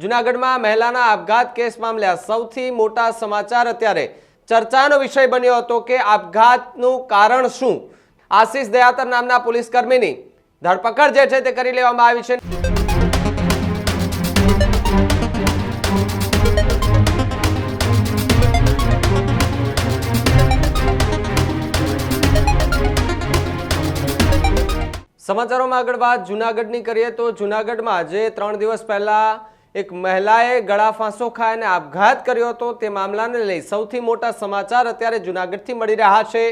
જુનાગઢમાં મહિલાના આપઘાત કેસ મામલે સૌથી મોટા સમાચાર અત્યારે ચર્ચાનો વિષય બન્યો હતો કે આપઘાતનું કારણ શું? આશીષ દયાતર નામના પોલીસ કર્મીની ધરપકડ જે છે તે કરી લેવામાં આવી છે. સમાચારોમાં આગળ વાત જુનાગઢની કરીએ તો જુનાગઢમાં જે ત્રણ દિવસ પહેલા એક મહિલાએ ગળા ફાંસો ખાઈને આપઘાત કર્યો હતો. તે મામલાને લઈ સૌથી મોટા સમાચાર અત્યારે જુનાગઢથી મળી રહ્યા છે.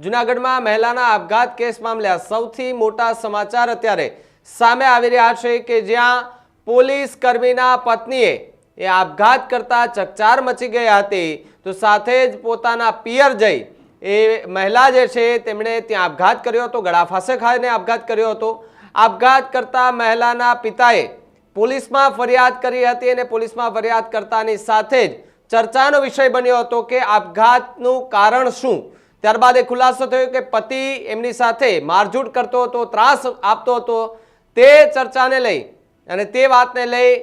જુનાગઢમાં મહિલાના આપઘાત કેસ મામલે સૌથી મોટા સમાચાર અત્યારે સામે આવી રહ્યા છે કે જ્યાં પોલીસ કર્મીના પત્નીએ એ આપઘાત કરતા ચકચાર મચી ગઈ હતી. તો સાથે જ પોતાના પિયર જઈ એ મહિલા જે છે તેમણે ત્યાં આપઘાત કર્યો હતો. ગળા ફાંસે ખાઈને આપઘાત કર્યો હતો. આપઘાત કરતા મહિલાના પિતાએ પોલીસમાં ફરિયાદ કરી હતી અને પોલીસમાં ફરિયાદ કરતાની સાથે જ ચર્ચાનો વિષય બન્યો હતો કે આપઘાતનું કારણ શું? ત્યારબાદ એ ખુલાસો થયો કે પતિ એમની સાથે મારઝૂટ કરતો હતો, ત્રાસ આપતો હતો. તે ચર્ચાને લઈ અને તે વાતને લઈ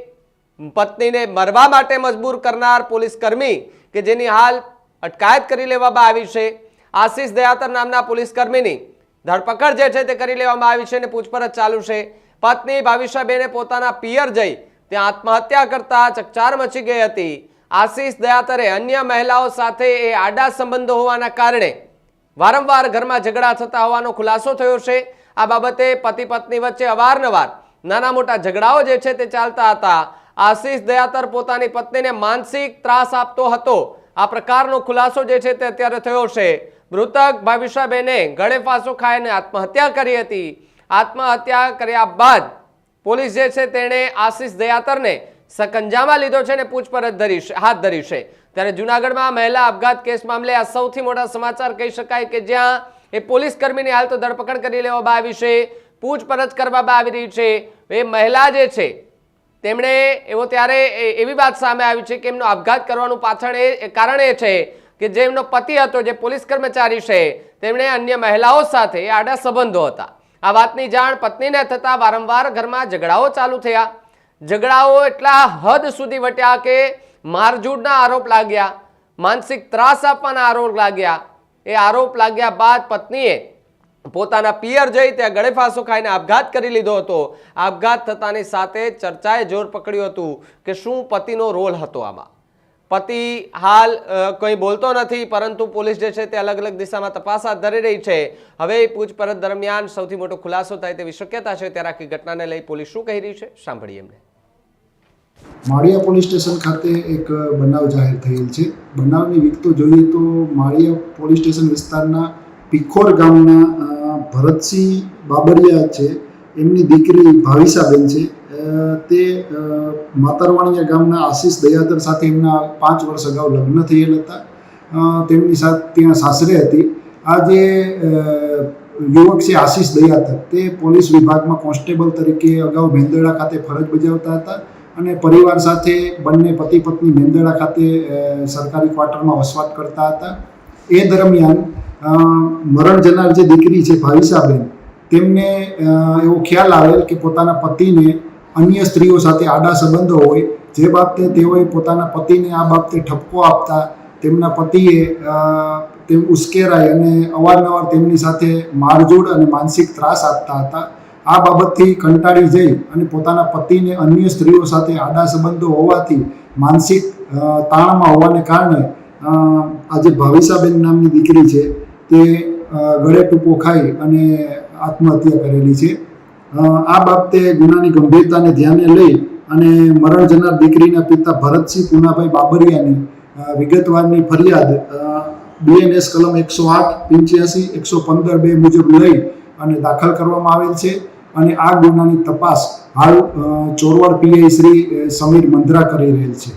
પત્નીને મરવા માટે મજબૂર કરનાર પોલીસ કર્મી કે જેની હાલ અટકાયત કરી લેવામાં આવી છે. આશીષ દયાતર નામના પોલીસ કર્મીની ધરપકડ જે છે તે કરી લેવામાં આવી છે અને પૂછપરછ ચાલુ છે. પત્ની ભાવિશાબેને પોતાના પિયર જઈ ત્યાં આત્મહત્યા કરતા ચકચાર મચી ગઈ હતી. આશીષ દયાતરે અન્ય મહિલાઓ સાથે એ આડા સંબંધો હોવાના કારણે વારંવાર ઘરમાં ઝઘડા થતા હોવાનો ખુલાસો થયો છે. આ બાબતે પતિ પત્ની વચ્ચે અવારનવાર નાના મોટા ઝઘડાઓ જે છે તે ચાલતા હતા. આશીષ દયાતર પોતાની પત્નીને માનસિક ત્રાસ આપતો હતો. આ પ્રકારનો ખુલાસો જે છે તે અત્યારે થયો છે. મૃતક ભાવિષાબેને ગળે ફાંસો ખાઈને આત્મહત્યા કરી હતી. આત્મહત્યા કર્યા બાદ પોલીસ જે છે તેણે આશીષ દયાતરને સકંજામાં લીધો છે અને પૂછપરછ ધરી હાથ ધરી છે. ત્યારે જુનાગઢમાં મહિલા આપઘાત કેસ મામલે આ સૌથી મોટા સમાચાર કહી શકાય કે જ્યાં એ પોલીસ કર્મીની હાલ તો ધરપકડ કરી લેવામાં આવી છે, પૂછપરછ કરવામાં આવી રહી છે. એ મહિલા જે છે, તેમણે એવો ત્યારે એવી વાત સામે આવી છે કે એમનો આપઘાત કરવાનું પાછળ એ કારણ એ છે કે જે એમનો પતિ હતો, જે પોલીસ કર્મચારી છે, તેમણે અન્ય મહિલાઓ સાથે આડા સંબંધો હતા. આ વાતની જાણ પત્નીને થતા વારંવાર ઘરમાં ઝઘડાઓ ચાલુ થયા. ઝઘડાઓ એટલા હદ સુધી વટ્યા કે મારઝૂડના આરોપ લાગ્યા, માનસિક ત્રાસ આપવાના આરોપ લાગ્યા. એ આરોપ લાગ્યા બાદ પત્નીએ પોતાના પિયર જઈ ત્યાં ગળે ફાંસો ખાઈને આપઘાત કરી લીધો હતો. આપઘાત થતાની સાથે ચર્ચાએ જોર પકડ્યું હતું કે શું પતિનો રોલ હતો આમાં. પતિ હાલ કોઈ બોલતો નથી, પરંતુ પોલીસ જે છે તે અલગ અલગ દિશામાં તપાસ હાથ ધરી રહી છે. હવે પૂછપરછ દરમિયાન સૌથી મોટો ખુલાસો થાય તેવી શક્યતા છે. ત્યારે આખી ઘટનાને લઈ પોલીસ શું કહી રહી છે? સાંભળીએ એમને. માળિયા પોલીસ સ્ટેશન ખાતે એક બનાવ જાહેર થયેલ છે. બનાવની વિગતો જોઈએ તો માળિયા પોલીસ સ્ટેશન વિસ્તારના પીખોર ગામના ભરતસિંહ બાબરિયા છે. એમની દીકરી ભાવિસાબેન છે. તે માતરવાણીયા ગામના આશીષ દયાદર સાથે એમના પાંચ વર્ષ અગાઉ લગ્ન થયેલ હતા. તેમની સાથે ત્યાં સાસરે હતી. આ જે યુવક છે આશીષ દયાતર તે પોલીસ વિભાગમાં કોન્સ્ટેબલ તરીકે અગાઉ મેંદરડા ખાતે ફરજ બજાવતા હતા અને પરિવાર સાથે બંને પતિ પત્ની મેંદરડા ખાતે સરકારી ક્વાર્ટરમાં વસવાટ કરતા હતા. એ દરમિયાન મરણ જનાર જે દીકરી છે ભાવિસાબેન તેમને એવો ખ્યાલ આવેલ કે પોતાના પતિને અન્ય સ્ત્રીઓ સાથે આડા સંબંધો હોય, જે બાબતે તેઓએ પોતાના પતિને આ બાબતે ઠપકો આપતા, તેમના પતિએ તે ઉશ્કેરાય અને અવારનવાર તેમની સાથે મારઝૂડ અને માનસિક ત્રાસ આપતા હતા. આ બાબતથી કંટાળી જઈ અને પોતાના પતિને અન્ય સ્ત્રીઓ સાથે આડા સંબંધો હોવાથી માનસિક તાણમાં હોવાને કારણે આજે ભાવિસાબેન નામની દીકરી છે, તે ગળે ટૂંકો ખાઈ અને આત્મહત્યા કરેલી છે. આ બાબતે ગુનાની ગંભીરતાને ધ્યાને લઈ અને મરણ જનાર દીકરીના પિતા ભરતસિંહ પુનાભાઈ બાબરિયાની વિગતવારની ફરિયાદ બીએનએસ કલમ એકસો આઠ, પંચ્યાસી, એકસો પંદર બે મુજબ લઈ અને દાખલ કરવામાં આવેલ છે. અને આ ગુનાની તપાસ હાલ ચોરવાડ પીઆઈ શ્રી સમીર મંદ્રા કરી રહેલ છે.